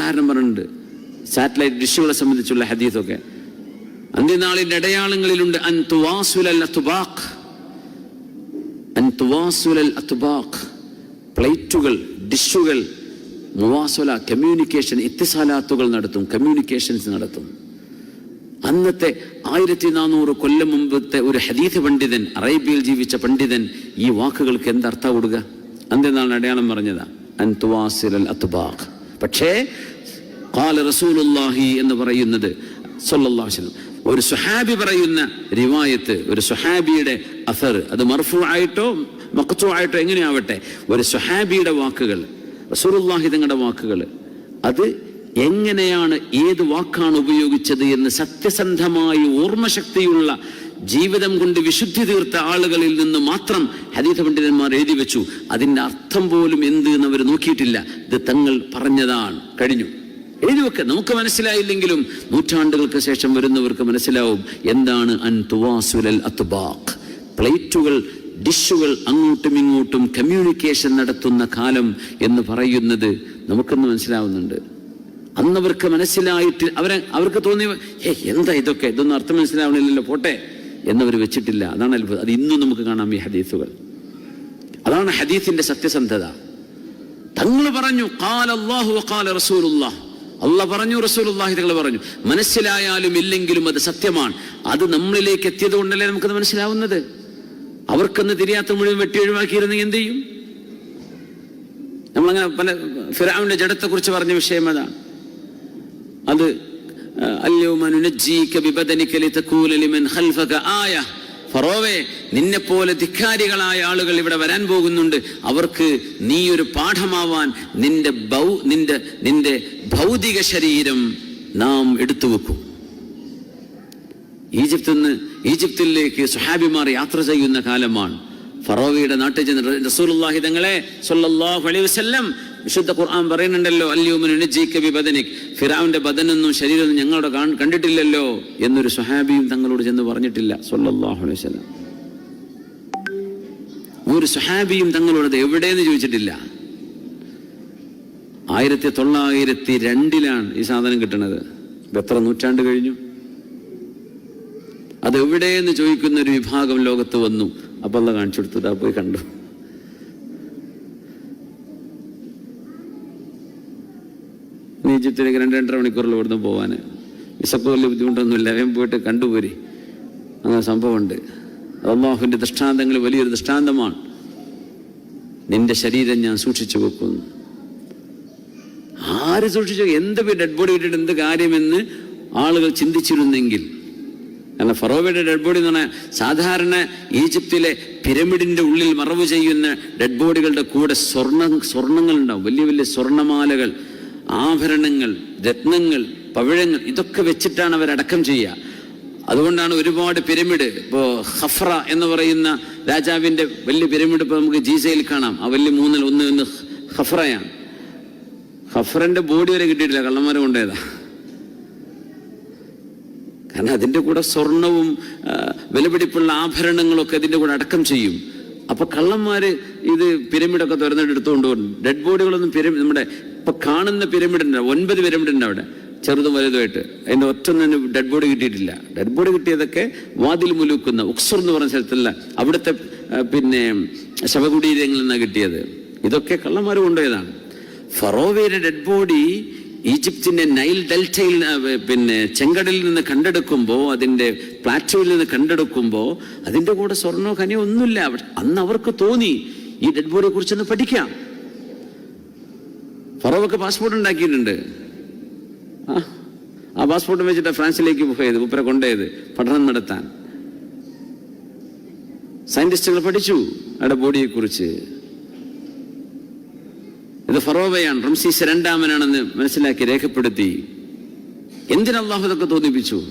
ഉദാഹരണം പറഞ്ഞിട്ടുണ്ട്. സാറ്റലൈറ്റ് ഡിഷുകളെ സംബന്ധിച്ചുള്ള ഹദീസൊക്കെ. അന്ത്യനാളിന്റെ അടയാളങ്ങളിലുണ്ട്. അൻ തുവാസുലൽ അത്തുബാഖ്. അൻ തുവാസുലൽ അത്തുബാഖ്. പ്ലേറ്റുകൾ ഡിഷുകൾ മുവാസുല കമ്മ്യൂണിക്കേഷൻ ഇത്തിസാലാത്തുകൾ നടത്തും കമ്മ്യൂണിക്കേഷൻസ് നടത്തും. അന്നത്തെ ആയിരത്തി നാനൂറ് കൊല്ലം മുമ്പത്തെ ഒരു ഹദീഥ പണ്ഡിതൻ അറേബ്യയിൽ ജീവിച്ച പണ്ഡിതൻ ഈ വാക്കുകൾക്ക് എന്തർത്ഥം കൊടുക്കുക? അന്ത്യനാളിന് അടയാളം പറഞ്ഞതാ. അൻതുവാസിലൽ അത്തുബാഖ്. പക്ഷേ കാല റസൂലുല്ലാഹി എന്ന് പറയുന്നത് വസല്ലം. ഒരു സുഹാബി പറയുന്ന റിവായത്ത് ഒരു സുഹാബിയുടെ അസർ അത് മർഫു ആയിട്ടോ മക്കത്തു ആയിട്ടോ എങ്ങനെയാവട്ടെ ഒരു സുഹാബിയുടെ വാക്കുകൾ റസൂലുല്ലാഹി തങ്ങളുടെ വാക്കുകൾ അത് എങ്ങനെയാണ് ഏത് വാക്കാണ് ഉപയോഗിച്ചത് എന്ന് സത്യസന്ധമായി ഓർമ്മശക്തിയുള്ള ജീവിതം കൊണ്ട് വിശുദ്ധി തീർത്ത ആളുകളിൽ നിന്ന് മാത്രം ഹരിത പണ്ഡിതന്മാർ എഴുതി വെച്ചു. അതിന്റെ അർത്ഥം പോലും എന്ത് എന്ന് അവർ നോക്കിയിട്ടില്ല. ഇത് തങ്ങൾ പറഞ്ഞതാണ്. കഴിഞ്ഞു. എഴുതി വെക്ക. നമുക്ക് മനസ്സിലായില്ലെങ്കിലും നൂറ്റാണ്ടുകൾക്ക് ശേഷം വരുന്നവർക്ക് മനസ്സിലാവും. എന്താണ് അൻ തുവാസുലൽ അത്ബാഖ്? പ്ലേറ്റുകൾ ഡിഷുകൾ അങ്ങോട്ടും ഇങ്ങോട്ടും കമ്മ്യൂണിക്കേഷൻ നടത്തുന്ന കാലം എന്ന് പറയുന്നത് നമുക്കൊന്ന് മനസ്സിലാവുന്നുണ്ട്. അന്നവർക്ക് മനസ്സിലായിട്ട് അവരെ അവർക്ക് തോന്നി ഏ എന്താ ഇതൊക്കെ? ഇതൊന്നും അർത്ഥം മനസ്സിലാവണില്ലല്ലോ പോട്ടെ. എന്നവർ വെച്ചിട്ടില്ല. അതാണ് അത്ഭുതം. അത് ഇന്നും നമുക്ക് കാണാം ഈ ഹദീസുകൾ. അതാണ് ഹദീസിന്റെ സത്യസന്ധത. തങ്ങൾ പറഞ്ഞു അള്ള പറഞ്ഞു റസൂലുള്ളാഹി തങ്ങൾ പറഞ്ഞു. മനസ്സിലായാലും ഇല്ലെങ്കിലും അത് സത്യമാണ്. അത് നമ്മളിലേക്ക് എത്തിയത് കൊണ്ടല്ലേ നമുക്കത് മനസ്സിലാവുന്നത്? അവർക്കൊന്ന് തിരിയാത്ത മുഴുവൻ വെട്ടി ഒഴിവാക്കിയിരുന്നെങ്കിൽ എന്ത് ചെയ്യും? നമ്മളങ്ങനെ പല ഫിറാമിന്റെ ജഡത്തെ കുറിച്ച് പറഞ്ഞ വിഷയം അതാണ്. അത് ഫറോവേ നിന്നെ പോലെ ധിക്കാരികളായ ആളുകൾ ഇവിടെ വരാൻ പോകുന്നുണ്ട്. അവർക്ക് നീ ഒരു പാഠമാവാൻ നിന്റെ ബൗ നിന്റെ നിന്റെ ഭൗതിക ശരീരം നാം എടുത്തു വെക്കും. ഈജിപ്തിൽ നിന്ന് ഈജിപ്തിലേക്ക് സുഹാബിമാർ യാത്ര ചെയ്യുന്ന കാലമാണ്. ഫറോവയുടെ നാട്ടിൽ ചെന്ന് റസൂലുള്ളാഹി തങ്ങളെ സല്ലല്ലാഹു അലൈഹി വസല്ലം വിശുദ്ധ ഖുർആൻ പറയുന്നുണ്ടല്ലോ അല്യൂമനുനജീക ബിബദനിക്. ഫിറാവിന്റെ ബദനൊന്നും ശരീരമൊന്നും ഞങ്ങളുടെ കണ്ടിട്ടില്ലല്ലോ എന്നൊരു സുഹാബിയും തങ്ങളോട് ചെന്ന് പറഞ്ഞിട്ടില്ല സല്ലല്ലാഹു അലൈഹി വസല്ലം. ഒരു സുഹാബിയും തങ്ങളോട് "ഇത് എവിടെയെന്ന് ചോദിച്ചിട്ടില്ല. ആയിരത്തി തൊള്ളായിരത്തി രണ്ടിലാണ് ഈ സാധനം കിട്ടുന്നത് എത്ര നൂറ്റാണ്ട് കഴിഞ്ഞു? അത് എവിടെയെന്ന് ചോദിക്കുന്ന ഒരു വിഭാഗം ലോകത്ത് വന്നു. അപ്പൊ അല്ല കാണിച്ചു കൊടുത്തത് പോയി കണ്ടു. ഈജിപ്തിലേക്ക് രണ്ട് രണ്ടര മണിക്കൂറിൽ ഇവിടുന്ന് പോകാൻ വിശപ്പ് വലിയ ബുദ്ധിമുട്ടൊന്നുമില്ല. വേഗം പോയിട്ട് കണ്ടുപോരി. അങ്ങനെ സംഭവമുണ്ട്. അള്ളാഹുവിന്റെ ദൃഷ്ടാന്തങ്ങൾ വലിയൊരു ദൃഷ്ടാന്തമാണ്. നിന്റെ ശരീരം ഞാൻ സൂക്ഷിച്ചു വെക്കുന്നു. ആര് സൂക്ഷിച്ചു? എന്ത് ഡെഡ് ബോഡി ഇട്ടിട്ട് എന്ത് കാര്യമെന്ന് ആളുകൾ ചിന്തിച്ചിരുന്നെങ്കിൽ. കാരണം ഫറോബയുടെ ഡെഡ് ബോഡി എന്ന് പറഞ്ഞാൽ സാധാരണ ഈജിപ്തിലെ പിരമിഡിന്റെ ഉള്ളിൽ മറവ് ചെയ്യുന്ന ഡെഡ് ബോഡികളുടെ കൂടെ സ്വർണ സ്വർണങ്ങൾ ഉണ്ടാവും വലിയ വലിയ സ്വർണമാലകൾ ആഭരണങ്ങൾ രത്നങ്ങൾ പവിഴങ്ങൾ ഇതൊക്കെ വെച്ചിട്ടാണ് അവർ അടക്കം ചെയ്യുക. അതുകൊണ്ടാണ് ഒരുപാട് പിരമിഡ് ഇപ്പോൾ ഹഫ്ര എന്ന് പറയുന്ന രാജാവിന്റെ വലിയ പിരമിഡ് ഇപ്പോൾ നമുക്ക് ജീസയിൽ കാണാം. ആ വലിയ മൂന്നിൽ ഒന്ന് ഒന്ന് ഹഫ്രയാണ് ഹഫ്രന്റെ ബോഡി വരെ കിട്ടിയിട്ടില്ല കള്ളന്മാരെ കൊണ്ടേതാ കാരണം അതിന്റെ കൂടെ സ്വർണവും വിലപിടിപ്പുള്ള ആഭരണങ്ങളൊക്കെ അതിന്റെ കൂടെ അടക്കം ചെയ്യും. അപ്പൊ കള്ളന്മാര് ഇത് പിരമിഡൊക്കെ തുറന്നിട്ട് എടുത്തുകൊണ്ട് ഡെഡ് ബോഡികളൊന്നും പിരമിഡ് നമ്മുടെ ഇപ്പൊ കാണുന്ന പിരമിഡ് ഉണ്ട് ഒൻപത് പിരമിഡ് ഉണ്ട് അവിടെ ചെറുതും വലുതുമായിട്ട്. അതിന്റെ ഒറ്റൊന്നും ഡെഡ് ബോഡി കിട്ടിയിട്ടില്ല. ഡെഡ് ബോഡി കിട്ടിയതൊക്കെ വാതിൽ മുലുക്കുന്ന ഉക്സർ എന്ന് പറഞ്ഞ സ്ഥലത്തല്ല അവിടുത്തെ പിന്നെ ശവകുടീരങ്ങളിൽ നിന്നാണ് കിട്ടിയത്. ഇതൊക്കെ കള്ളന്മാർ കൊണ്ടുപോയതാണ്. ഫറോവയുടെ ഡെഡ് ബോഡി ഈജിപ്തിന്റെ നൈൽ ഡെൽറ്റയിൽ പിന്നെ ചെങ്കടലിൽ നിന്ന് കണ്ടെടുക്കുമ്പോൾ അതിന്റെ പ്ലാറ്റോയിൽ നിന്ന് കണ്ടെടുക്കുമ്പോൾ അതിന്റെ കൂടെ സ്വർണോ ഖനിയോ ഒന്നുമില്ല. അന്ന് അവർക്ക് തോന്നി ഈ ഡെഡ് ബോഡിയെ കുറിച്ചൊന്ന് പഠിക്കാം. ഫറോവൊക്കെ പാസ്പോർട്ട് ഉണ്ടാക്കിയിട്ടുണ്ട്. ആ പാസ്പോർട്ട് വെച്ചിട്ട് ഫ്രാൻസിലേക്ക് പോയത് ഉപ്പരെ കൊണ്ടുപോയത് പഠനം നടത്താൻ. സയന്റിസ്റ്റുകൾ പഠിച്ചു അവിടെ ബോഡിയെ കുറിച്ച് ഇത് ഫറോവയാണ് റംസീസ് രണ്ടാമനാണെന്ന് മനസ്സിലാക്കി രേഖപ്പെടുത്തി. എന്തിന് അള്ളാഹു ഇതൊക്കെ തോന്നിപ്പിച്ചു?